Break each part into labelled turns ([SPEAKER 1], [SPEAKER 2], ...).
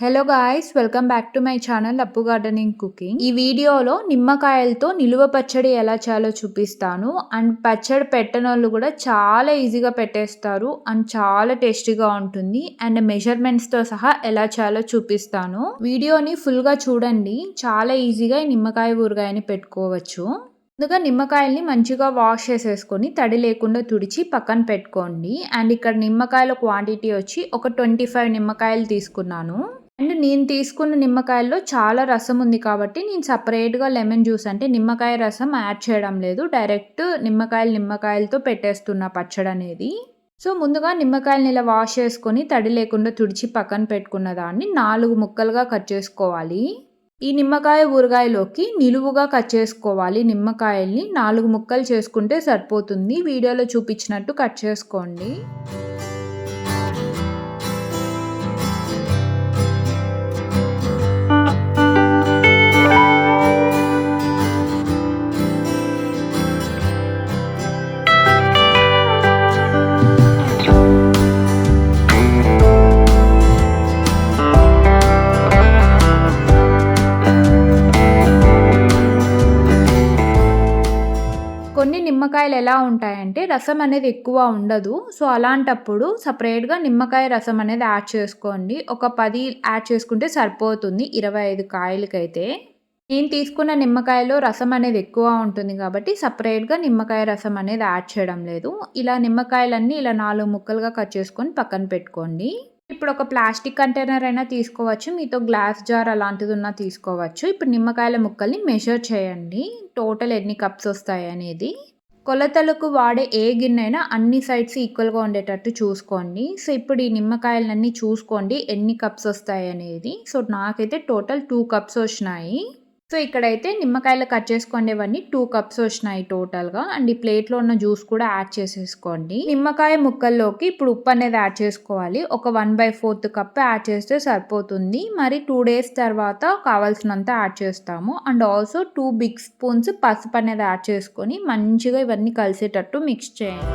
[SPEAKER 1] Hello guys welcome back to my channel Appu gardening cooking ఈ వీడియోలో నిమ్మకాయలతో నిలువ పచ్చడి ఎలా చేయాలో చూపిస్తాను. అండ్ పచ్చడి పెట్టనోళ్ళు కూడా చాలా ఈజీగా పెట్టేస్తారు. అండ్ చాలా టేస్టీగా ఉంటుంది. అండ్ మెజర్మెంట్స్తో సహా ఎలా చేయాలో చూపిస్తాను. వీడియోని ఫుల్గా చూడండి. చాలా ఈజీగా ఈ నిమ్మకాయ ఊరగాయని పెట్టుకోవచ్చు. ముందుగా నిమ్మకాయల్ని మంచిగా వాష్ చేసేసుకొని తడి లేకుండా తుడిచి పక్కన పెట్టుకోండి. అండ్ ఇక్కడ నిమ్మకాయల క్వాంటిటీ వచ్చి ఒక ట్వంటీ ఫైవ్ నిమ్మకాయలు తీసుకున్నాను. అండ్ నేను తీసుకున్న నిమ్మకాయల్లో చాలా రసం ఉంది కాబట్టి నేను సపరేట్గా లెమన్ జ్యూస్ అంటే నిమ్మకాయ రసం యాడ్ చేయడం లేదు. డైరెక్ట్ నిమ్మకాయలు నిమ్మకాయలతో పెట్టేస్తున్న పచ్చడి అనేది. సో ముందుగా నిమ్మకాయలని ఇలా వాష్ చేసుకొని తడి లేకుండా తుడిచి పక్కన పెట్టుకున్న దాన్ని నాలుగు ముక్కలుగా కట్ చేసుకోవాలి. ఈ నిమ్మకాయ ఊరగాయలోకి నిలువుగా కట్ చేసుకోవాలి. నిమ్మకాయల్ని నాలుగు ముక్కలు చేసుకుంటే సరిపోతుంది. వీడియోలో చూపించినట్టు కట్ చేసుకోండి. నిమ్మకాయలు ఎలా ఉంటాయంటే రసం అనేది ఎక్కువ ఉండదు. సో అలాంటప్పుడు సపరేట్గా నిమ్మకాయ రసం అనేది యాడ్ చేసుకోండి. ఒక పది యాడ్ చేసుకుంటే సరిపోతుంది ఇరవై ఐదు కాయలకైతే. నేను తీసుకున్న నిమ్మకాయలో రసం అనేది ఎక్కువ ఉంటుంది కాబట్టి సపరేట్గా నిమ్మకాయ రసం అనేది యాడ్ చేయడం లేదు. ఇలా నిమ్మకాయలన్నీ ఇలా నాలుగు ముక్కలుగా కట్ చేసుకొని పక్కన పెట్టుకోండి. ఇప్పుడు ఒక ప్లాస్టిక్ కంటైనర్ అయినా తీసుకోవచ్చు. మీతో గ్లాస్ జార్ అలాంటిది ఉన్నా తీసుకోవచ్చు. ఇప్పుడు నిమ్మకాయల ముక్కల్ని మెషర్ చేయండి. టోటల్ ఎన్ని కప్స్ వస్తాయి అనేది. కొలతలకు వాడే ఏ గిన్నె అయినా అన్ని సైడ్స్ ఈక్వల్గా ఉండేటట్టు చూసుకోండి. సో ఇప్పుడు ఈ నిమ్మకాయలన్నీ చూసుకోండి. ఎన్ని కప్స్ వస్తాయి అనేది సో నాకైతే టోటల్ టూ కప్స్ వచ్చినాయి. సో ఇక్కడైతే నిమ్మకాయలు కట్ చేసుకోండి ఇవన్నీ టూ కప్స్ వచ్చినాయి టోటల్గా. అండ్ ఈ ప్లేట్లో ఉన్న జ్యూస్ కూడా యాడ్ చేసేసుకోండి. నిమ్మకాయ ముక్కల్లోకి ఇప్పుడు ఉప్పు అనేది యాడ్ చేసుకోవాలి. ఒక one by fourth cup add చేస్తే సరిపోతుంది. మరి టూ డేస్ తర్వాత కావాల్సినంత యాడ్ చేస్తాము. And also two big spoons పసుపు అనేది యాడ్ చేసుకొని మంచిగా ఇవన్నీ కలిసేటట్టు మిక్స్ చేయండి.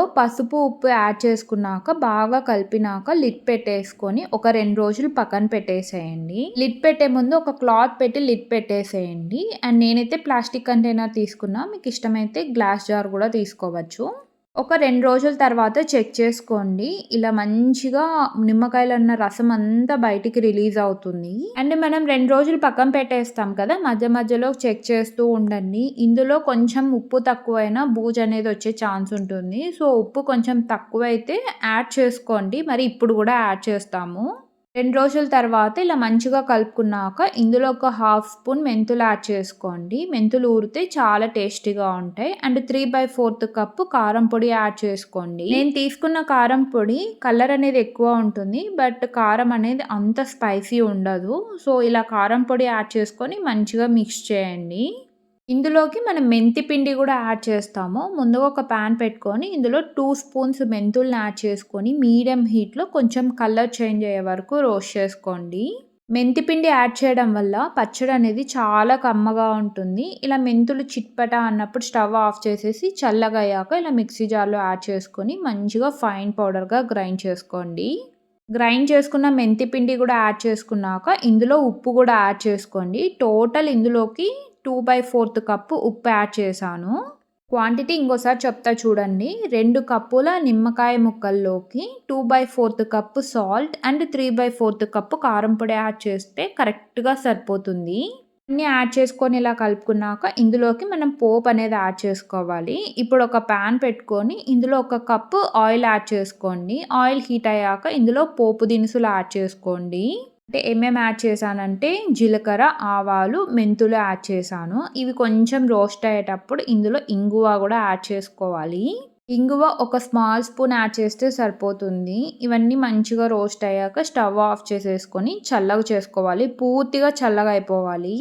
[SPEAKER 1] ముక్కల్లో పసుపు ఉప్పు యాడ్ చేసుకున్నాక బాగా కలిపినాక లిడ్ పెట్టేసుకొని ఒక రెండు రోజులు పక్కన పెట్టేసేయండి. లిడ్ పెట్టే ముందు ఒక క్లాత్ పెట్టి లిడ్ పెట్టేసేయండి. అండ్ నేనైతే ప్లాస్టిక్ కంటైనర్ తీసుకున్నా. మీకు ఇష్టమైతే గ్లాస్ జార్ కూడా తీసుకోవచ్చు. ఒక రెండు రోజుల తర్వాత చెక్ చేసుకోండి. ఇలా మంచిగా నిమ్మకాయలు అన్న రసం అంతా బయటికి రిలీజ్ అవుతుంది. అండ్ మనం రెండు రోజులు పక్కన పెట్టేస్తాం కదా మధ్య మధ్యలో చెక్ చేస్తూ ఉండండి. ఇందులో కొంచెం ఉప్పు తక్కువైనా బూజ్ అనేది వచ్చే ఛాన్స్ ఉంటుంది. సో ఉప్పు కొంచెం తక్కువైతే యాడ్ చేసుకోండి. మరి ఇప్పుడు కూడా యాడ్ చేస్తాము. రెండు రోజుల తర్వాత ఇలా మంచిగా కలుపుకున్నాక ఇందులో ఒక హాఫ్ స్పూన్ మెంతులు యాడ్ చేసుకోండి. మెంతులు ఊరితే చాలా టేస్టీగా ఉంటాయి. And three by fourth cup కారం పొడి యాడ్ చేసుకోండి. నేను తీసుకున్న కారం పొడి కలర్ అనేది ఎక్కువ ఉంటుంది బట్ కారం అనేది అంత స్పైసీ ఉండదు. సో ఇలా కారం పొడి యాడ్ చేసుకొని మంచిగా మిక్స్ చేయండి. ఇందులోకి మనం మెంతి పిండి కూడా యాడ్ చేస్తాము. ముందుగా ఒక ప్యాన్ పెట్టుకొని ఇందులో టూ స్పూన్స్ మెంతుల్ని యాడ్ చేసుకొని మీడియం హీట్లో కొంచెం కలర్ చేంజ్ అయ్యే వరకు రోస్ట్ చేసుకోండి. మెంతి పిండి యాడ్ చేయడం వల్ల పచ్చడి అనేది చాలా కమ్మగా ఉంటుంది. ఇలా మెంతులు చిట్పట అన్నప్పుడు స్టవ్ ఆఫ్ చేసేసి చల్లగా అయ్యాక ఇలా మిక్సీ జార్లో యాడ్ చేసుకొని మంచిగా ఫైన్ పౌడర్గా గ్రైండ్ చేసుకోండి. గ్రైండ్ చేసుకున్న మెంతి పిండి కూడా యాడ్ చేసుకున్నాక ఇందులో ఉప్పు కూడా యాడ్ చేసుకోండి. టోటల్ ఇందులోకి టూ బై ఫోర్త్ కప్పు ఉప్పు యాడ్ చేశాను. క్వాంటిటీ ఇంకోసారి చెప్తా చూడండి. రెండు కప్పుల నిమ్మకాయ ముక్కల్లోకి two by fourth cup salt and three by fourth cup కారం పొడి యాడ్ చేస్తే కరెక్ట్గా సరిపోతుంది. అన్నీ యాడ్ చేసుకొని ఇలా కలుపుకున్నాక ఇందులోకి మనం పోప్ అనేది యాడ్ చేసుకోవాలి. ఇప్పుడు ఒక ప్యాన్ పెట్టుకొని ఇందులో ఒక కప్పు ఆయిల్ యాడ్ చేసుకోండి. ఆయిల్ హీట్ అయ్యాక ఇందులో పోపు దినుసులు యాడ్ చేసుకోండి. అంటే ఏమేమి యాడ్ చేశానంటే జీలకర్ర ఆవాలు మెంతులు యాడ్ చేశాను. ఇవి కొంచెం రోస్ట్ అయ్యేటప్పుడు ఇందులో ఇంగువ కూడా యాడ్ చేసుకోవాలి. ఇంగువ ఒక స్మాల్ స్పూన్ యాడ్ చేస్తే సరిపోతుంది. ఇవన్నీ మంచిగా రోస్ట్ అయ్యాక స్టవ్ ఆఫ్ చేసేసుకొని చల్లగా చేసుకోవాలి. పూర్తిగా చల్లగా అయిపోవాలి.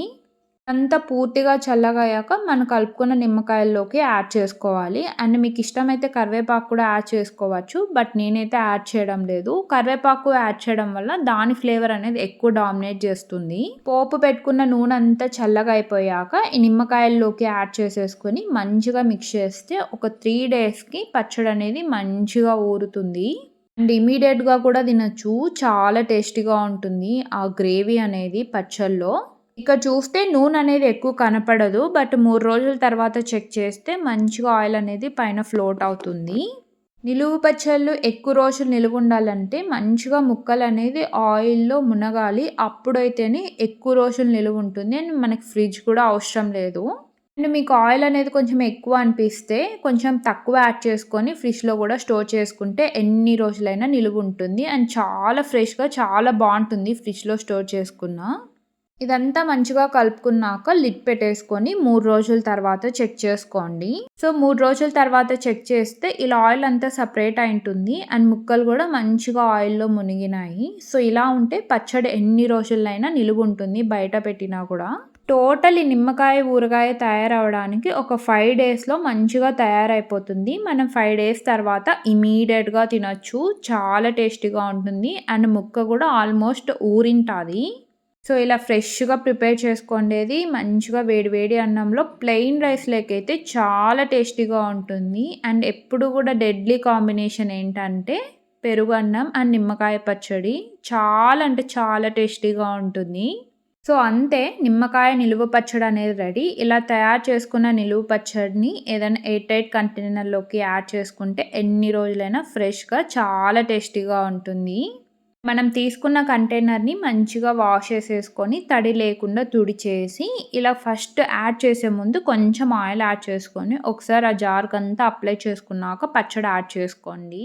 [SPEAKER 1] అంతా పూర్తిగా చల్లగయ్యాక మనం కలుపుకున్న నిమ్మకాయల్లోకి యాడ్ చేసుకోవాలి. అండ్ మీకు ఇష్టమైతే కరివేపాకు కూడా యాడ్ చేసుకోవచ్చు. బట్ నేనైతే యాడ్ చేయడం లేదు. కరివేపాకు యాడ్ చేయడం వల్ల దాని ఫ్లేవర్ అనేది ఎక్కువ డామినేట్ చేస్తుంది. పోపు పెట్టుకున్న నూనె అంతా చల్లగా అయిపోయాక ఈ నిమ్మకాయల్లోకి యాడ్ చేసేసుకొని మంచిగా మిక్స్ చేస్తే ఒక త్రీ డేస్కి పచ్చడి అనేది మంచిగా ఊరుతుంది. అండ్ ఇమీడియట్గా కూడా తినచ్చు. చాలా టేస్టీగా ఉంటుంది ఆ గ్రేవీ అనేది పచ్చళ్ళలో ఇక చూస్తే నూనె అనేది ఎక్కువ కనపడదు బట్ మూడు రోజుల తర్వాత చెక్ చేస్తే మంచిగా ఆయిల్ అనేది పైన ఫ్లోట్ అవుతుంది. నిలువు పచ్చళ్ళు ఎక్కువ రోజులు నిలువ ఉండాలంటే మంచిగా ముక్కలు అనేది ఆయిల్లో మునగాలి. అప్పుడైతేనే ఎక్కువ రోజులు నిలువ ఉంటుంది అండ్ మనకి ఫ్రిడ్జ్ కూడా అవసరం లేదు. అండ్ మీకు ఆయిల్ అనేది కొంచెం ఎక్కువ అనిపిస్తే కొంచెం తక్కువ యాడ్ చేసుకొని ఫ్రిడ్జ్లో కూడా స్టోర్ చేసుకుంటే ఎన్ని రోజులైనా నిలువ ఉంటుంది. అండ్ చాలా ఫ్రెష్గా చాలా బాగుంటుంది ఫ్రిడ్జ్లో స్టోర్ చేసుకున్న. ఇదంతా మంచిగా కలుపుకున్నాక లిడ్ పెట్టేసుకొని మూడు రోజుల తర్వాత చెక్ చేసుకోండి. సో మూడు రోజుల తర్వాత చెక్ చేస్తే ఇలా ఆయిల్ అంతా సపరేట్ అయి ఉంటుంది అండ్ ముక్కలు కూడా మంచిగా ఆయిల్లో మునిగినాయి. సో ఇలా ఉంటే పచ్చడి ఎన్ని రోజులైనా నిలువ ఉంటుంది బయట పెట్టినా కూడా. టోటల్ ఈ నిమ్మకాయ ఊరగాయ తయారవడానికి ఒక ఫైవ్ డేస్లో మంచిగా తయారైపోతుంది. మనం ఫైవ్ డేస్ తర్వాత ఇమీడియట్గా తినొచ్చు. చాలా టేస్టీగా ఉంటుంది అండ్ ముక్క కూడా ఆల్మోస్ట్ ఊరింటుంది. సో ఇలా ఫ్రెష్గా ప్రిపేర్ చేసుకోండేది మంచిగా వేడి వేడి అన్నంలో ప్లెయిన్ రైస్ అయితే చాలా టేస్టీగా ఉంటుంది. అండ్ ఎప్పుడు కూడా డెడ్లీ కాంబినేషన్ ఏంటంటే పెరుగు అన్నం అండ్ నిమ్మకాయ పచ్చడి చాలా అంటే చాలా టేస్టీగా ఉంటుంది. సో అంతే నిమ్మకాయ నిలువ పచ్చడి అనేది రెడీ. ఇలా తయారు చేసుకున్న నిలువ పచ్చడిని ఏదైనా ఎయిట్ ఎయిట్ కంటైనర్లోకి యాడ్ చేసుకుంటే ఎన్ని రోజులైనా ఫ్రెష్గా చాలా టేస్టీగా ఉంటుంది. మనం తీసుకున్న కంటైనర్ని మంచిగా వాష్ చేసేసుకొని తడి లేకుండా తుడిచేసి ఇలా ఫస్ట్ యాడ్ చేసే ముందు కొంచెం ఆయిల్ యాడ్ చేసుకొని ఒకసారి ఆ జార్కి అంతా అప్లై చేసుకున్నాక పచ్చడి యాడ్ చేసుకోండి.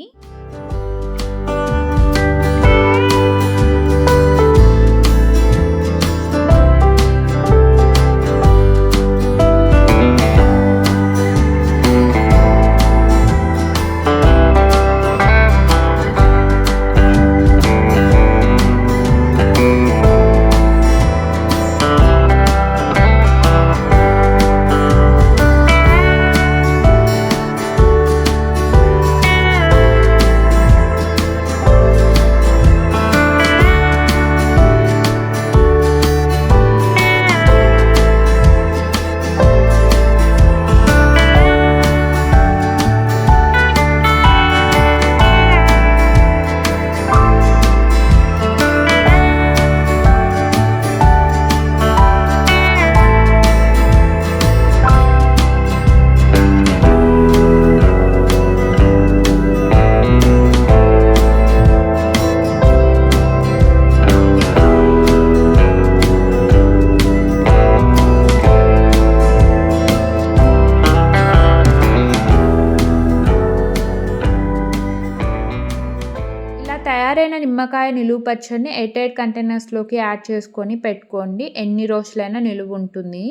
[SPEAKER 1] తయారైన నిమ్మకాయ నిలువ పచ్చడిని ఎయిట్ ఎయిట్ కంటైనర్స్లోకి యాడ్ చేసుకొని పెట్టుకోండి. ఎన్ని రోజులైనా నిలువ ఉంటుంది.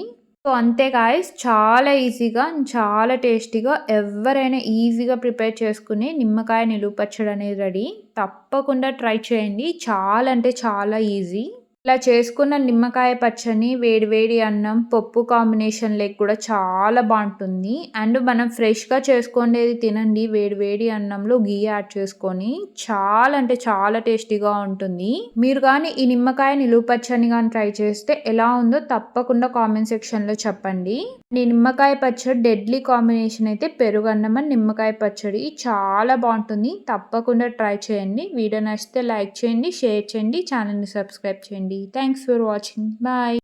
[SPEAKER 1] సో అంతే గాయస్ చాలా ఈజీగా చాలా టేస్టీగా ఎవరైనా ఈజీగా ప్రిపేర్ చేసుకుని నిమ్మకాయ నిలువ పచ్చడి అనేది రెడీ. తప్పకుండా ట్రై చేయండి. చాలా అంటే చాలా ఈజీ ఇలా చేసుకున్న నిమ్మకాయ పచ్చని వేడివేడి అన్నం పప్పు కాంబినేషన్ లెక్ కూడా చాలా బాగుంటుంది. అండ్ మనం ఫ్రెష్గా చేసుకునేది తినండి. వేడివేడి అన్నంలో గీ యాడ్ చేసుకొని చాలా అంటే చాలా టేస్టీగా ఉంటుంది. మీరు కానీ ఈ నిమ్మకాయ నిలువ పచ్చని కానీ ట్రై చేస్తే ఎలా ఉందో తప్పకుండా కామెంట్ సెక్షన్లో చెప్పండి. నిమ్మకాయ పచ్చడి డెడ్లీ కాంబినేషన్ అయితే పెరుగు అన్నం అని నిమ్మకాయ పచ్చడి చాలా బాగుంటుంది. తప్పకుండా ట్రై చేయండి. వీడియో నచ్చితే లైక్ చేయండి షేర్ చేయండి ఛానల్ని సబ్స్క్రైబ్ చేయండి. Thanks for watching bye